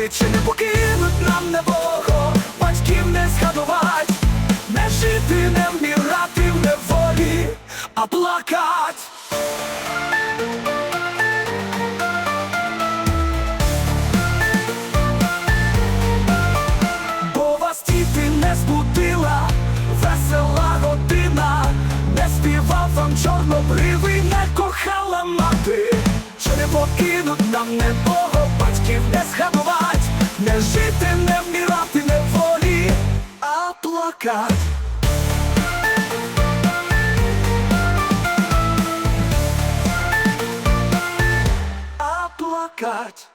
мати, чи не покинуть нам небого, батьків не згадувать, не жити, не вмирати в неволі, а плакать. Бо вас діти не збудила, весела година, не співав вам чорнобривий, не кохала мати, чи не покинуть нам небого, батьків жити, не вмирати, не волі, а плакать. А плакать.